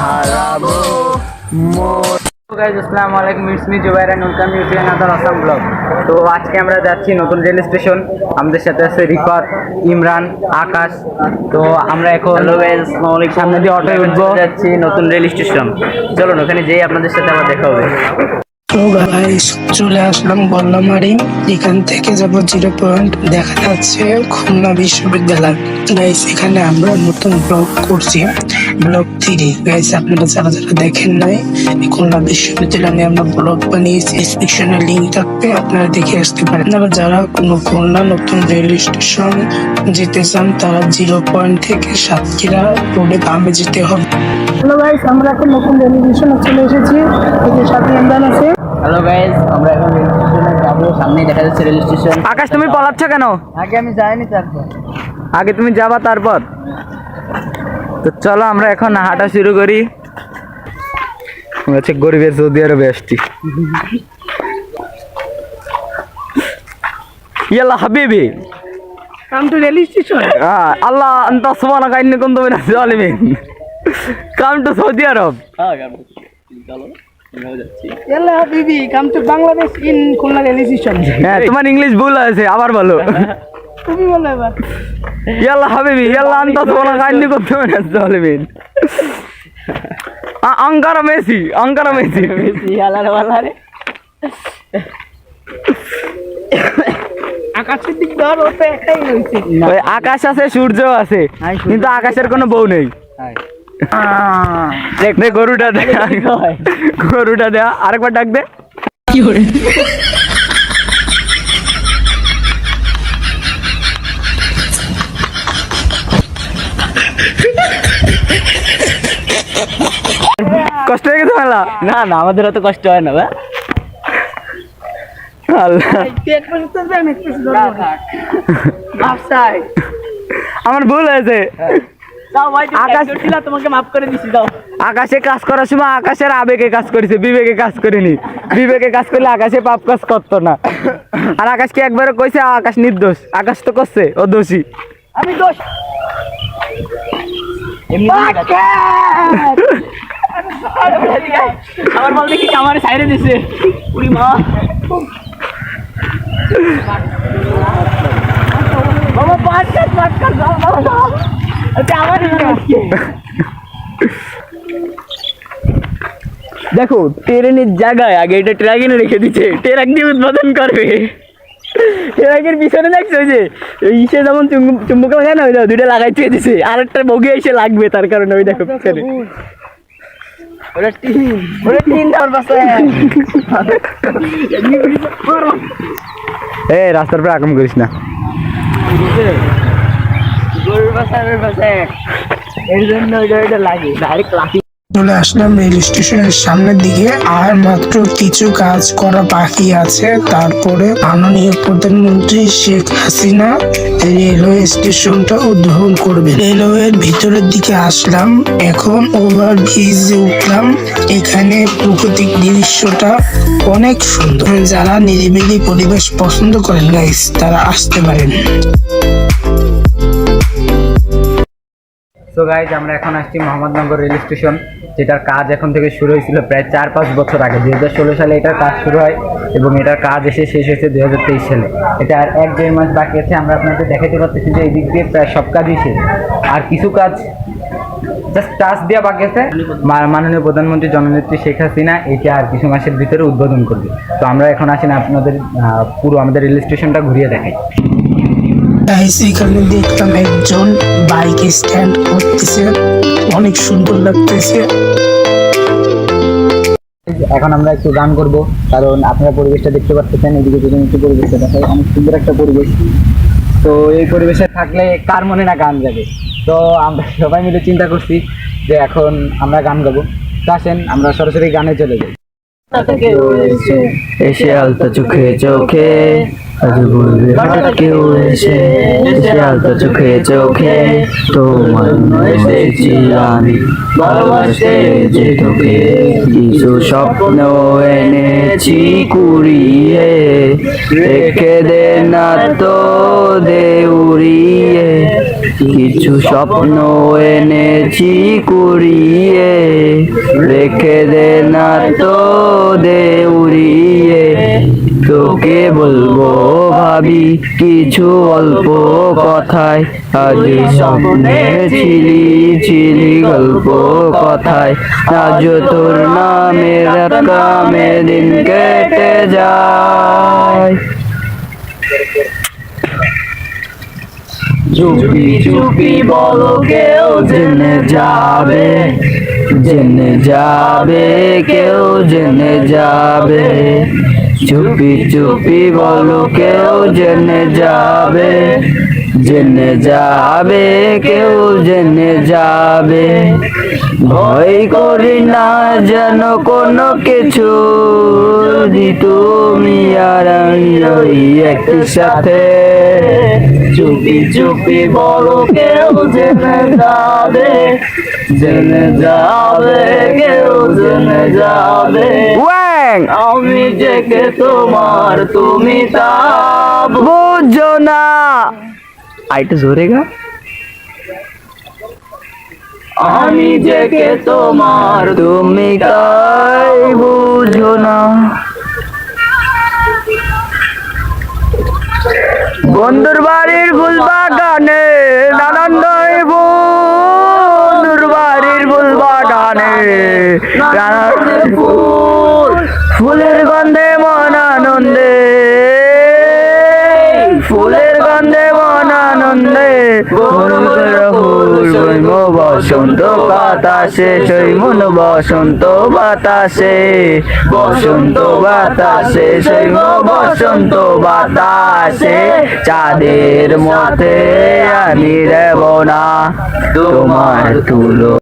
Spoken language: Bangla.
হারাবো। মোর আসসালামু আলাইকুম it's me Zubair and welcome you to another Assam blog তো আজকে আমরা যাচ্ছি নতুন রেল স্টেশন আমাদের সাথে আছে রিফাত ইমরান আকাশ। তো আমরা এখন সামনে দিয়ে অটোয় উঠবো। যাচ্ছি নতুন রেল স্টেশন চলুন ওখানে যেই আপনাদের সাথে আবার দেখা হবে। তো গাইস চলে আসলাম বল্লামারি এখান থেকে যাব জিরো পয়েন্ট। দেখা যাচ্ছে খুলনা বিশ্ববিদ্যালয়। গাইস এখানে আমরা নতুন ব্লগ করছি। ব্লগ থ্রি গাইস আপনারা যারা যারা দেখেন নাই খুলনা বিশ্ববিদ্যালয় নিয়ে আমরা ব্লগ বানিয়েছি। ডিসক্রিপশনে লিঙ্ক থাকবে আপনারা দেখে আসতে পারেন। আপনারা যারা কোনো খুলনা নতুন রেল স্টেশন যেতে চান তারা জিরো পয়েন্ট থেকে সাতক্ষীরা রোডে বামে যেতে হবে। হ্যালো গাইস আমরা এখন নতুন রেল স্টেশনে চলে এসেছি। এই সাথে ইমরান আছে। হ্যালো গাইজ আমরা এখন রেল স্টেশনে যাব। সামনেই দেখা যাচ্ছে রেল স্টেশন আকাশ তুমি পলাচ্ছ কেন? আগে আমি যাইনি তারপর। আগে তুমি যাবা তারপর। তো চলো আমরা এখন হাঁটা শুরু করি। হচ্ছে গরিবের সৌদি আরবে আসছি। ইয়াল্লা হাবিবি। Come to rail station? আল্লাহ আন্তা সুবহানাক ইন্নী কুনতু মিনাজ জালিমিন। Come to Saudi Arab. হ্যাঁ চলো আমরাও যাচ্ছি। ইয়াল্লা হাবিবি come to Bangladesh in Khulna rail station. হ্যাঁ তোমার ইংলিশ ভুল আছে আবার বলো। তুমি বলো এবার। মেসি আঙ্কারা মেসি। আলারে আলারে আকাশের দিক ধর ওটা একটাই রয়েছে ওই আকাশ আছে সূর্য আছে কিন্তু আকাশের কোনো বউ নেই। গরুটা দে গরুটা দে আরেকবার ডাক দে। কষ্ট না না আমাদের অত কষ্ট হয় না আমার ভুল হয়েছে। আকাশ- কাজ করার সময় আকাশের আবেগে কাজ করেছে বিবেকে কাজ করেনি। বিবেকে কাজ করলে আকাশে পাপ কাজ করতো না। আর আকাশকে একবারও কইছে আকাশ নির্দোষ। আকাশ তো করছে ও দোষী। আমি দোষ। আমার বল দেখি আমার সাইডে দিছে। উড়ি মা। বাবা, পাঁচ কাজ পাঁচ কাজ দাও আচ্ছা আমার দেখো ট্রেনের জায়গায় আগে এটা ট্রাকিনে রেখে দিচ্ছে ট্রাক দিয়ে উদ্বোধন করবে। ট্রাকের পিছনে দেখছ যে ইসে যেমন চুম্বক হয় না, ওই দুইটা লাগাই দিছে। আর একটা বগে এসে লাগবে, তার কারণে ওই দেখো পিছনে। ওটা টিন ওরে টিন দেওয়ার বাসায় এ রাস্তার পর আকাম করিস না গরুর বাসায় বাসা এর জন্য ওইটা লাগে ডাইরেক্ট চলে আসলাম রেল স্টেশনের সামনের দিকে। আর মাত্র কিছু কাজ করা বাকি আছে। তারপরে মাননীয় প্রধানমন্ত্রী শেখ হাসিনা রেলওয়ে স্টেশনটা উদ্বোধন করবে। রেলওয়ের ভিতরের দিকে আসলাম। এখন ওভার ব্রিজে উঠলাম। এখানে প্রাকৃতিক দৃশ্যটা অনেক সুন্দর। যারা নিরিবিলি পরিবেশ পছন্দ করেন গাইস তারা আসতে পারেন। তো গাইজ আমরা এখন আসছি মোহাম্মদনগর রেল স্টেশন যেটার কাজ এখন থেকে শুরু হয়েছিল প্রায় চার পাঁচ বছর আগে। দুই হাজার ষোলো সালে এটার কাজ শুরু হয় এবং এটার কাজ এসে শেষ হয়েছে দুই হাজার তেইশ সালে। এটা আর এক দেড় মাস বাকি আছে, আমরা আপনাদের দেখাতে পারতেছি যে এই দিক দিয়ে প্রায় সব কাজই শেষ। আর কিছু কাজ জাস্ট টাচ দেওয়া বাকি আছে। মাননীয় প্রধানমন্ত্রী জননেত্রী শেখ হাসিনা এটা আর কিছু মাসের ভিতরে উদ্বোধন করবে। তো আমরা এখন আসি না, আপনাদের পুরো আমাদের রেল স্টেশনটা ঘুরিয়ে দেখাই। এখানে দেখলাম একজন বাইক স্ট্যান্ড করতেছে। অনেক সুন্দর লাগতেছে। এখন আমরা একটু গান করব, কারণ আপনারা পরিবেশটা দেখতে পাচ্ছেন, এদিকে যদি একটু পরিবেশটা দেখাই। অনেক সুন্দর একটা পরিবেশ। তো এই পরিবেশে থাকলে কার মনে না গান যাবে? তো আমরা সবাই মিলে চিন্তা করছি যে এখন আমরা গান গাবো। তা আসেন, আমরা সরাসরি গানে চলে যাই। এসে আলতা চোখে চোখে আজ বলবে হঠাৎ কেউ এসে এসে আলতা চোখে চোখে তোমার এসেছি আমি ভালোবাসে যে তোকে কিছু স্বপ্ন এনেছি কুড়িয়ে রেখে দে না তো দে উড়িয়ে কিছু স্বপ্ন এনেছি কুড়িয়ে। রেখে দে না তো দে উড়িয়ে। তোকে বলব ভাবি, কিছু অল্প কথায়। আজ স্বপ্নে ছিলি ছিলি গল্প কথায়। আজ তোর নামের কামে দিন কেটে যায়। চুপি চুপি বলো কেউ জেনে যাবে জেনে যাবে, কেউ জেনে যাবে। চুপি চুপি বলো কেউ জেনে যাবে জেনে যাবে, কেউ জেনে যাবে। ভয় করি না যেন কোনো কিছু তুমি আর আমি ওই একই সাথে চুপি চুপি বলো কেউ জেনে যাবে জেনে যাবে কেউ জেনে যাবে। আমি জেগে তোমার তুমি তা বুঝো না। আইটা জোরে গা। আমি জেগে তোমার তুমি তাই বুঝো না। বন্ধুর বাড়ির ফুল বাগানে আনন্দ বন্ধুর বাড়ির ফুল বাগানে শৈম বসন্ত বাতাসে শৈমন বসন্ত বাতাসে। বসন্ত বাতাসে শৈম বসন্ত বাতাসে। চাঁদের মতে আমি দেব না, তোমার তুলো